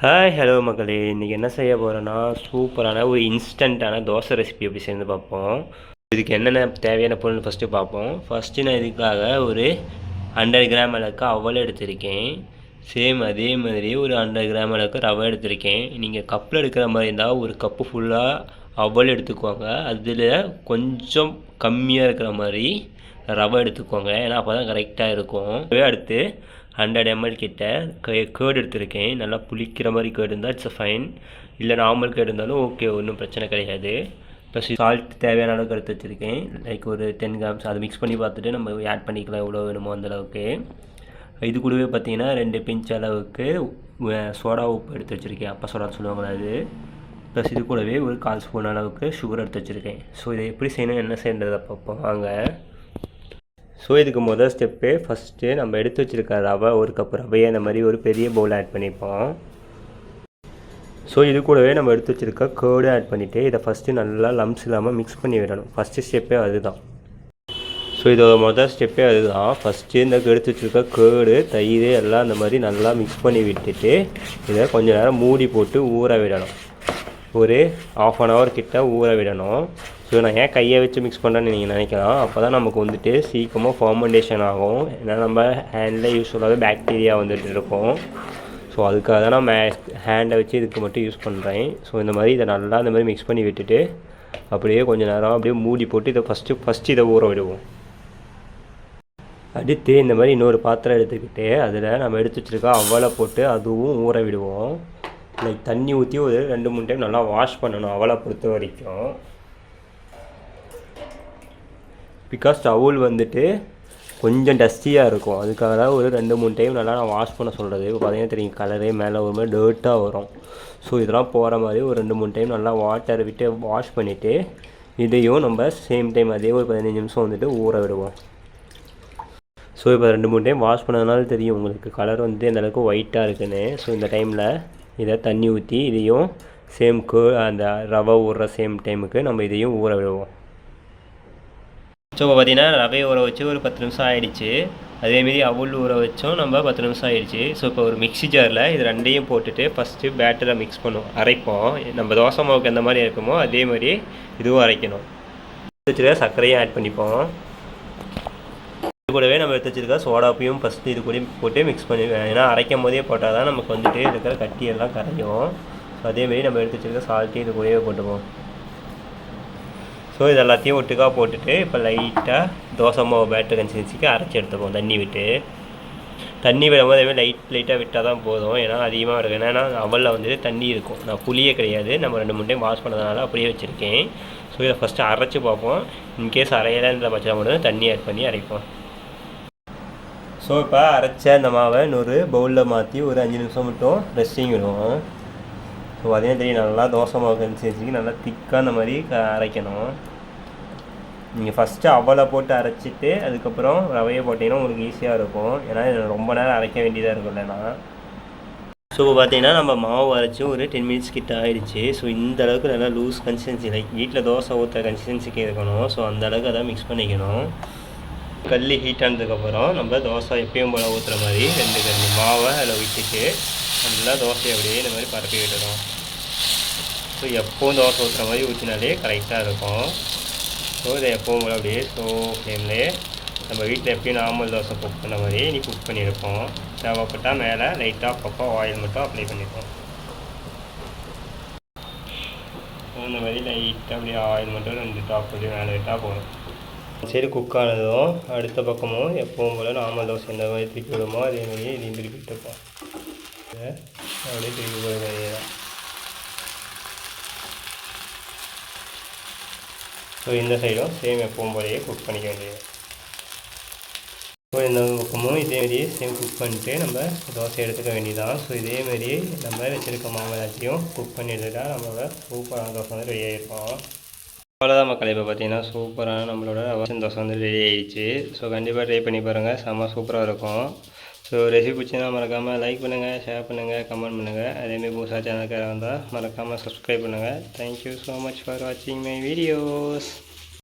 Hi hello மக்களே இன்றைக்கி என்ன செய்ய போகிறோன்னா சூப்பரான ஒரு இன்ஸ்டண்ட்டான தோசை ரெசிபி எப்படி சேர்ந்து பார்ப்போம். இதுக்கு என்னென்ன தேவையான பொருள் ஃபஸ்ட்டு பார்ப்போம். ஃபஸ்ட்டு நான் இதுக்காக ஒரு ஹண்ட்ரட் கிராம் அளவுக்கு அவல் எடுத்திருக்கேன். சேம் அதே மாதிரி ஒரு ஹண்ட்ரட் கிராம் அளவுக்கு ரவை எடுத்திருக்கேன். நீங்கள் கப்பில் எடுக்கிற மாதிரி இருந்தால் ஒரு கப்பு ஃபுல்லாக அவல் எடுத்துக்கோங்க. அதில் கொஞ்சம் கம்மியாக இருக்கிற மாதிரி ரவை எடுத்துக்கோங்க. ஏன்னா அப்போ தான் கரெக்டாக இருக்கும். அடுத்து ஹண்ட்ரட் எம்எல் கிட்ட கேர்டு எடுத்திருக்கேன். நல்லா புளிக்கிற மாதிரி கேர்டு இருந்தால் இட்ஸ் ஃபைன் இல்லை நார்மல் கேர்டு இருந்தாலும் ஓகே ஒன்றும் பிரச்சனை கிடையாது. ப்ளஸ் சால்ட் தேவையான அளவுக்கு எடுத்து வச்சுருக்கேன். லைக் ஒரு டென் கிராம்ஸ் அதை மிக்ஸ் பண்ணி பார்த்துட்டு நம்ம ஆட் பண்ணிக்கலாம் எவ்வளோ வேணுமோ அந்தளவுக்கு இது கூடவே பார்த்தீங்கன்னா ரெண்டு பிஞ்ச் அளவுக்கு சோடா உப்பு எடுத்து வச்சுருக்கேன். அப்போ சோடான்னு சொல்லுவாங்களா அது. ப்ளஸ் இது கூடவே ஒரு கால் ஸ்பூன் அளவுக்கு சுகர் எடுத்து வச்சுருக்கேன். ஸோ இதை எப்படி செய்யணும் என்ன செய்யறதை பார்ப்போம். வாங்க. ஸோ இதுக்கு முதல் ஸ்டெப்பே ஃபஸ்ட்டு நம்ம எடுத்து வச்சுருக்க ரவை ஒரு கப் ரவையை அந்த மாதிரி ஒரு பெரிய பவுல் ஆட் பண்ணிப்போம். ஸோ இது கூடவே நம்ம எடுத்து வச்சுருக்க கேர்டு ஆட் பண்ணிவிட்டு இதை ஃபஸ்ட்டு நல்லா லம்ஸ் இல்லாமல் மிக்ஸ் பண்ணி விடணும். ஃபஸ்ட்டு ஸ்டெப்பே அதுதான். ஸோ இதோட முதல் ஸ்டெப்பே அதுதான். ஃபஸ்ட்டு இந்த எடுத்து வச்சுருக்க கேர்டு தயிர் எல்லாம் அந்த மாதிரி நல்லா மிக்ஸ் பண்ணி விட்டுட்டு இதை கொஞ்சம் நேரம் மூடி போட்டு ஊற விடணும். ஒரு ஆஃப் அன் ஹவர் கிட்ட ஊற விடணும். ஸோ நான் ஏன் கையை வச்சு மிக்ஸ் பண்ணுறேன்னு நீங்கள் நினைக்கலாம். அப்போ தான் நமக்கு வந்துட்டு சீக்கிரமாக ஃபர்மெண்டேஷன் ஆகும். ஏன்னா நம்ம ஹேண்டில் யூஸ்ஃபுல்லாகவே பேக்டீரியா வந்துட்டு இருக்கும். ஸோ அதுக்காக தான் நான் மே ஹேண்டை வச்சு இதுக்கு மட்டும் யூஸ் பண்ணுறேன் ஸோ இந்த மாதிரி இதை நல்லா இந்த மாதிரி மிக்ஸ் பண்ணி விட்டுட்டு அப்படியே கொஞ்சம் நேரம் அப்படியே மூடி போட்டு இதை ஃபஸ்ட்டு ஃபஸ்ட்டு இதை ஊற விடுவோம். அடுத்து இந்த மாதிரி இன்னொரு பாத்திரம் எடுத்துக்கிட்டு அதில் நம்ம எடுத்து வச்சுருக்கா அவலை போட்டு அதுவும் ஊற விடுவோம். லைக் தண்ணி ஊற்றி ஒரு ரெண்டு மூணு டைம் நல்லா வாஷ் பண்ணணும் அவளை பொறுத்த வரைக்கும். பிகாஸ் டவுல் வந்துட்டு கொஞ்சம் டஸ்டியாக இருக்கும். அதுக்காக தான் ஒரு ரெண்டு மூணு டைம் நல்லா நான் வாஷ் பண்ண சொல்கிறது இப்போ பார்த்தீங்கன்னா தெரியும் கலரே மேலே ஒரு மாதிரி டேர்ட்டாக வரும். ஸோ இதெல்லாம் போகிற மாதிரி ஒரு ரெண்டு மூணு டைம் நல்லா வாட்டர் விட்டு வாஷ் பண்ணிவிட்டு இதையும் நம்ம சேம் டைம் அதே ஒரு பதினஞ்சு நிமிஷம் வந்துட்டு ஊற விடுவோம். ஸோ இப்போ ரெண்டு மூணு டைம் வாஷ் பண்ணதுனால தெரியும் உங்களுக்கு கலர் வந்து எந்த அளவுக்கு ஒயிட்டாக இருக்குன்னு. ஸோ இந்த டைமில் இதை தண்ணி ஊற்றி இதையும் சேம் கோ அந்த ரவை ஊறுற சேம் டைமுக்கு நம்ம இதையும் ஊற விடுவோம். ஸோ இப்போ பார்த்தீங்கன்னா ரவை ஊற வச்சு ஒரு பத்து நிமிஷம் ஆகிடுச்சு அதேமாரி அவுள் ஊற வச்சோம் நம்ம பத்து நிமிஷம் ஆகிடுச்சு ஸோ இப்போ ஒரு மிக்ஸி ஜாரில் இது ரெண்டையும் போட்டுட்டு ஃபஸ்ட்டு பேட்டரை மிக்ஸ் பண்ணுவோம். அரைப்போம். நம்ம தோசை மாவுக்கு எந்த மாதிரி இருக்குமோ அதே மாதிரி இதுவும் அரைக்கணும். வச்சுருக்க சர்க்கரையும் ஆட் பண்ணிப்போம். இது கூடவே நம்ம எடுத்து வச்சுருக்க சோடாப்பையும் ஃபஸ்ட்டு இது கூட போட்டு மிக்ஸ் பண்ணி ஏன்னா அரைக்கும் போதே போட்டால் தான் நமக்கு வந்துட்டு இருக்கிற கட்டியெல்லாம் கரையும். ஸோ அதேமாரி நம்ம எடுத்து வச்சுருக்க சால்ட்டையும் இது கூடவே போட்டுப்போம். ஸோ இது எல்லாத்தையும் ஒட்டுக்காக போட்டுட்டு இப்போ லைட்டாக தோசை மாவு பேட்டர் கன்சிஸ்டன்சிக்கு அரைச்சி எடுத்துப்போம். தண்ணி விட்டு. தண்ணி விடும் போது லைட் லைட்டாக விட்டால் தான் போதும். ஏன்னா அதிகமாக இருக்கும். ஏன்னா அவலில் வந்துட்டு தண்ணி இருக்கும். நான் புளியே கிடையாது. நம்ம ரெண்டு மூணு டைம் வாஷ் பண்ணதுனால அப்படியே வச்சுருக்கேன். ஸோ இதை ஃபஸ்ட்டு அரைச்சி பார்ப்போம். இன்கேஸ் அரையலைன்ற பட்சம் மட்டும் தண்ணி ஆட் பண்ணி அரைப்போம். ஸோ இப்போ அரைச்ச அந்த மாவை இன்னொரு பவுலில் மாற்றி ஒரு அஞ்சு நிமிஷம் மட்டும் ரெஸ்டிங் விடுவோம். ஸோ அதே தெரியும் நல்லா தோசை மாவு கன்சிஸ்டன்சிக்கு நல்லா திக்காக அந்த மாதிரி அரைக்கணும். நீங்கள் ஃபஸ்ட்டு அவலை போட்டு அரைச்சிட்டு அதுக்கப்புறம் ரவையை போட்டிங்கன்னா உங்களுக்கு ஈஸியாக இருக்கும். ஏன்னா ரொம்ப நேரம் அரைக்க வேண்டியதாக இருக்கும் இல்லைன்னா. ஸோ இப்போ பார்த்தீங்கன்னா நம்ம மாவு அரைச்சி ஒரு டென் மினிட்ஸ் கிட்ட ஆகிடுச்சு ஸோ இந்த அளவுக்கு நல்லா லூஸ் கன்சிஸ்டன்சி லைக் வீட்டில் தோசை ஊற்ற கன்சிஸ்டன்சிக்கு இருக்கணும். ஸோ அந்த அளவுக்கு அதை மிக்ஸ் பண்ணிக்கணும். கல் ஹீட் ஆனதுக்கப்புறம் நம்ம தோசை எப்பயும் போல் ஊற்றுற மாதிரி ரெண்டு கல் மாவை அதில் விட்டுட்டு நல்லா தோசை அப்படியே இந்த மாதிரி பரப்பி விட்டுடும் ஸோ எப்போவும் தோசை ஊற்றுற மாதிரி ஊற்றினாலே கரெக்டாக இருக்கும். ஸோ இதை எப்போவும் போல் அப்படியே ஸோ ஃப்ளேம்லேயே நம்ம வீட்டில் எப்பயும் நார்மல் தோசை குக் பண்ண மாதிரி நீ குக் பண்ணியிருப்போம். தேவைப்பட்டால் மேலே லைட்டாக பக்கம் ஆயில் மட்டும் அப்ளை பண்ணிப்போம் இந்த மாதிரி லைட்டாக அப்படியே ஆயில் மட்டும் ரெண்டு டாப் அப்படியே மேலே விட்டால் போதும். சரி குக் ஆனதும் அடுத்த பக்கமும் எப்பவும் போல் நார்மல் தோசை எந்த மாதிரி திருப்பி விடுமோ அதே மாதிரி இதையும் திருப்பி அப்படியே திருப்பி போட தான் ஸோ இந்த சைடும் சேம் எப்பவும் போலயே குக் பண்ணிக்க வேண்டியது. ஸோ இந்த பக்கமும் இதேமாரியே சேம் குக் பண்ணிட்டு நம்ம தோசை எடுத்துக்க வேண்டியதான் ஸோ இதேமாரி நம்ம வச்சுருக்க மாவு எல்லாத்தையும் குக் பண்ணி எடுத்துட்டால் நம்மளோட சூப்பரான தோசை வந்து ரெடி ஆகிருப்போம் அவ்வளோதான் மக்கள். இப்போ பார்த்தீங்கன்னா சூப்பரான நம்மளோட அவசரம் தோசை வந்து ரெடி ஆகிடுச்சு ஸோ கண்டிப்பாக ட்ரை பண்ணி பாருங்கள் செம்ம சூப்பராக இருக்கும். ஸோ ரெசிபி பிடிச்சினா மறக்காமல் லைக் பண்ணுங்கள் ஷேர் பண்ணுங்கள் கமெண்ட் பண்ணுங்கள் அதேமாரி புதுசாக சேனலுக்காக வந்தால் மறக்காமல் சப்ஸ்கிரைப் பண்ணுங்கள் thank you so much for வாட்சிங் மை வீடியோஸ்